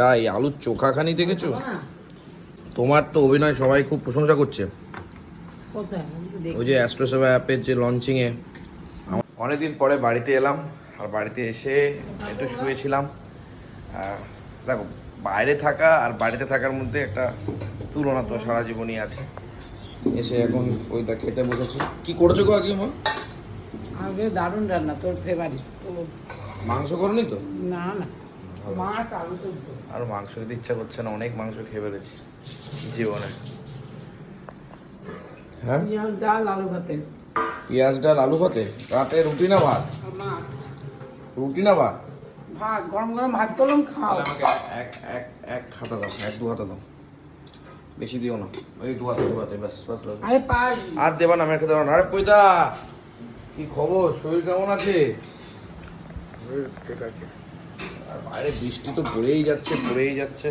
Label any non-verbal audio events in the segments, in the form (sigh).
তাই আলুর চোখাখানি দেখেছ? তোমার তো অভিনয় সবাই খুব প্রশংসা করছে। ওই যে অ্যাস্ট্রোসেবা অ্যাপের যে লঞ্চিংয়ে অনেকদিন পরে বাড়িতে এলাম আর বাড়িতে এসে একটু শুয়েছিলাম। দেখো বাইরে থাকা আর বাড়িতে থাকার মধ্যে একটা তুলনা তো সারা জীবনই আছে। এসে এখন ওইটা খেতে বসেছি। কি করেছ গো আজকে মা? আগে দারুণ রান্না তোর ফেভারিট মাংস করনি তো? না না। আর মাংস খেতে ইচ্ছা করছে না অনেক মাংস খেয়ে ফেলেছি জীবনে। হ্যাঁ? ডাল আলু ভাতে। পেঁয়াজ ডাল আলু ভাতে? রাতে রুটি না ভাত? রুটি না ভাত? ভাত গরম গরম ভাত করলাম খাও। এক এক এক হাতা দাও এক দু হাতা দাও। বেশি দিও না। ওই দু হাতা দু হাতে ব্যাস ব্যাস। আরে পাঁচ আর দেবা না মেখে দেবা না। আরে পয়দা কি খবর? শরীর কেমন আছে? ঠিক আছে। আর বাইরে বৃষ্টি তো পড়েই যাচ্ছে পড়েই যাচ্ছে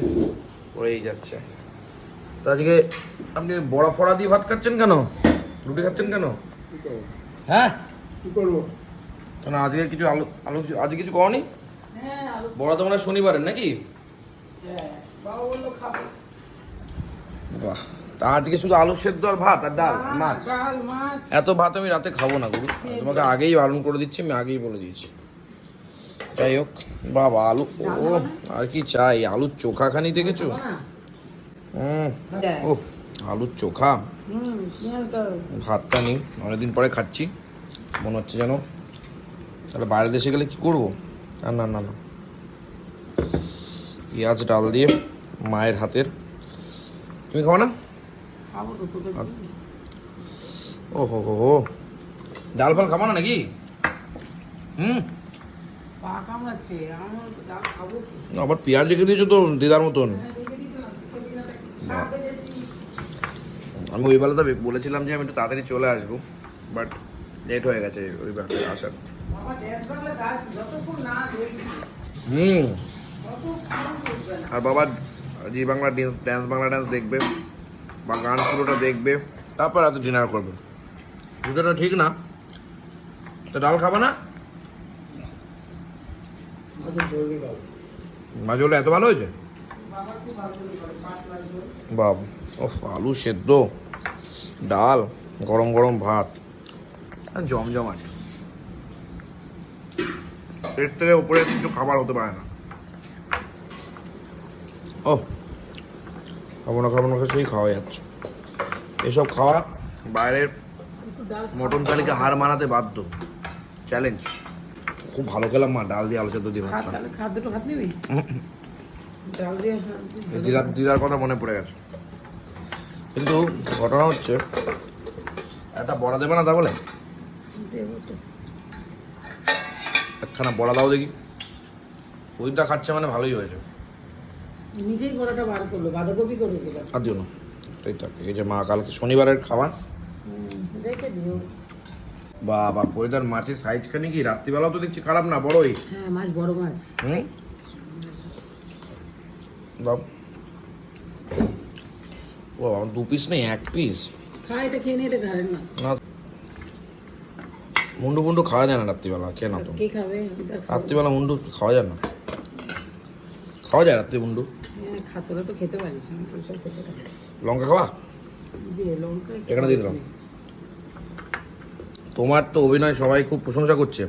পড়েই যাচ্ছে। তো আজকে আপনি বড়া ফড়া দিয়ে ভাত খাচ্ছেন কেন? রুটি খাচ্ছেন কেন? হ্যাঁ? কি করব? কেন আজকে কিছু আলু আলু কিছু- আজকে কিছু খাওনি হ্যাঁ বড়া তো মানে শনিবারের নাকি? হ্যাঁ বাহ তা আজকে শুধু আলু সেদ্ধ আর ভাত আর ডাল মাছ? এত ভাত আমি রাতে খাব না গুরু। তোমাকে আগেই বারণ করে দিচ্ছি আমি আগেই বলে দিয়েছি। যাই হোক। বাবা আলু ও আর কি চাই? আলুর চোখা খানি দেখেছ? হুম। ও আলুর চোখা। ভাতটা নিই অনেকদিন পরে খাচ্ছি। মনে হচ্ছে যেন তাহলে বাইরে দেশে গেলে কি করব? আর না না না। পেঁয়াজ ডাল দিয়ে মায়ের হাতের। তুমি খাও না? আর- ও হো হো হো। ডাল ফাল খাব না নাকি? হুম। আবার পেঁয়াজ রেখে দিয়েছ তো দিদার মতন। হ্যাঁ। আমি ওই বেলাটা বলেছিলাম যে আমি একটু তাড়াতাড়ি চলে আসব বাট লেট হয়ে গেছে ওই বেলাতে আসার। হুম। আর বাবা Zee Bangla dance Bangla dance দেখবে বা গান পুরোটা দেখবে তারপর রাতে ডিনার করবে। দুটোটা ঠিক না? তো ডাল খাবে না? হলে এত ভালো হয়েছে? বাবা ওহ আলু সেদ্ধ, ডাল, গরম গরম ভাত জমজমাট। এর থেকে উপরে কিছু খাবার হতে পারে না। ও, খাব না খাব না, সেই খাওয়া যাচ্ছে। এসব খাওয়া বাইরের মটন তালিকা হার মানাতে বাধ্য। চ্যালেঞ্জ খুব ভালো খেলাম মা ডাল দিয়ে আলু সেদ্ধ দিয়ে ভাত খা, খান ভাত নিবি? ডাল দিয়ে দিদার দিদার কথা মনে পড়ে গেছে। কিন্তু ঘটনা হচ্ছে একটা বড়া দেবে না তা বলে? একখানা বড়া দাও দেখি। ওইটা খাচ্ছে মানে ভালোই হয়েছে। নিজেই বড়াটা বার করল বাঁধাকপি করেছিল। আর দিও না এই যে মা কালকে শনিবারের খাবার। রেখে দিও। বা বা পরিদার মাছের সাইজ খানি কি রাত্রিবেলাও তো দেখছি খারাপ না বড়ই। হ্যাঁ মাছ বড় মাছ। হুম? দাও। ও দু পিস নেই এক পিস খা এটা খেয়ে নিয়ে এটা না না। মুন্ডু মুন্ডু খাওয়া যায় না রাত্রিবেলা কে না তো? খাবে? রাত্রিবেলা মুন্ডু খাওয়া যায় না? খাওয়া যায় রাত্রি মুন্ডু? হ্যাঁ খাতরা তো খেতে পারিস লঙ্কা খাওয়া এখানে দিয়ে দিলাম। তোমার তো অভিনয় সবাই খুব প্রশংসা করছে।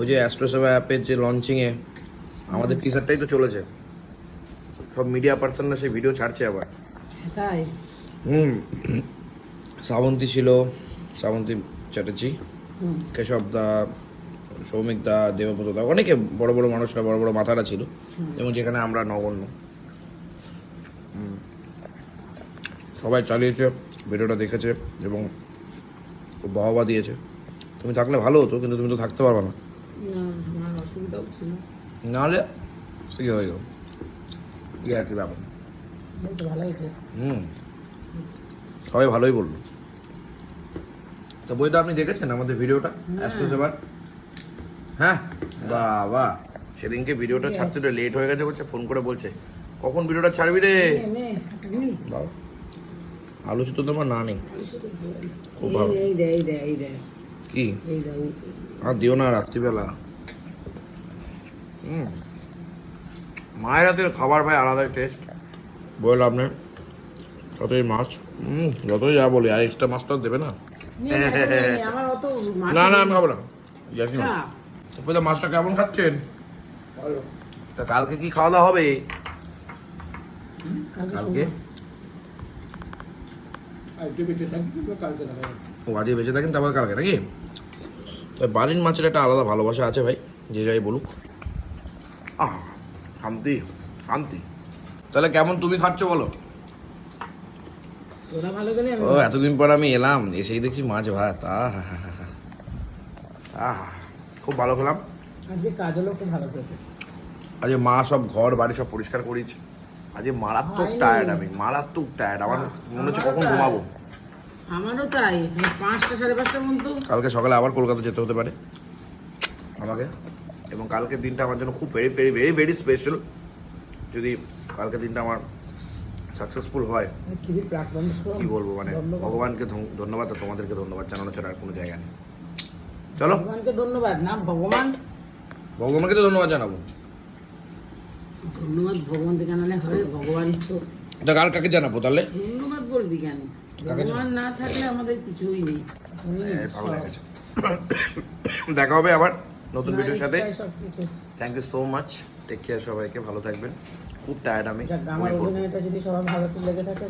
ওই যে অ্যাস্ট্রোসেবা অ্যাপের যে লঞ্চিংয়ে আমাদের টিচারটাই তো চলেছে। সব মিডিয়া পার্সনরা সেই ভিডিও ছাড়ছে আবার। তাই? হুম। শ্রাবন্তী ছিল শ্রাবন্তী চ্যাটার্জি কেশব দা সৌমিক দা দেবব্রত দা অনেকে বড় বড় মানুষরা বড় বড় মাথারা ছিল। এবং যেখানে আমরা নগণ্য। সবাই চালিয়েছে ভিডিওটা দেখেছে এবং খুব বাহবা দিয়েছে। তুমি থাকলে ভালো হতো কিন্তু তুমি তো থাকতে পারবে না। নাহলে সে হয়ে গেল? কি আর কি ব্যাপার। হুম। সবাই ভালোই বলল। তো বইটা আপনি দেখেছেন আমাদের ভিডিওটা? অ্যাস্ট্রোসেবার হ্যাঁ? বাবা সেদিনকে ভিডিওটা ছাড়তে লেট হয়ে গেছে বলছে ফোন করে বলছে। কখন ভিডিওটা ছাড়বি রে? বাবা। আলু তো তোমার না নেই। সেদ্ধ। খুব ভালো। এই দে এই দে এই দে কি? আর দিও না রাত্রিবেলা। হুম। মায়ের হাতের খাবার ভাই আলাদাই টেস্ট বললাম আপনি যতই মাছ হুম যতই যা বলি আর এক্সট্রা মাছ তো দেবে না। নে, নে, আমি খাব না। ইয়ার্কি মাছ। তারপরে তো মাছটা কেমন খাচ্ছেন? তা কালকে কি খাওয়া দাওয়া হবে? কালকে কালকে শুনব। ও আজকে বেঁচে থাকেন তারপর কালকে নাকি? বাড়ির মাছের একটা আলাদা ভালোবাসা আছে ভাই যে যাই বলুক। আহ শান্তি শান্তি। তাহলে কেমন তুমি খাচ্ছ বলো? ও এতদিন পর আমি এলাম এসেই দেখছি মাছ ভাত। আহ খুব ভালো খেলাম। আজকে কাজলও খুব ভালো করেছে আজকে মা সব ঘর বাড়ি সব পরিষ্কার করেছে আজকে মারাত্মক টায়ার্ড আমি মারাত্মক টায়ার্ড আমার মনে হচ্ছে কখন ঘুমাবো। আমারও তাই পাঁচটা সাড়ে পাঁচটার মতো কালকে সকালে আবার কলকাতা যেতে হতে পারে আমাকে। এবং কালকের দিনটা আমার জন্য খুব very very very very special যদি কালকের দিনটা আমার সাকসেসফুল হয়। কি বলব মানে ভগবানকে ধন- ধন্যবাদ আর তোমাদেরকে ধন্যবাদ জানানো ছাড়া আর কোনো জায়গা নেই। চলো। ভগবানকে ধন্যবাদ না ভগবান? ভগবানকে তো ধন্যবাদ জানাব। ধন্যবাদ ভগবানকে জানালে ভগবান তো কাল কাকে জানাব তাহলে? ধন্যবাদ বলবি কেন? ভগবান না থাকলে আমাদের কিছুই নেই। হ্যাঁ, (coughs) দেখা হবে আবার নতুন ভিডিওর সাথে। Thank you so much take care সবাইকে ভালো থাকবেন। খুব টায়ার্ড আমি আমার অভিনয়টা যদি সবার ভালো লেগে থাকে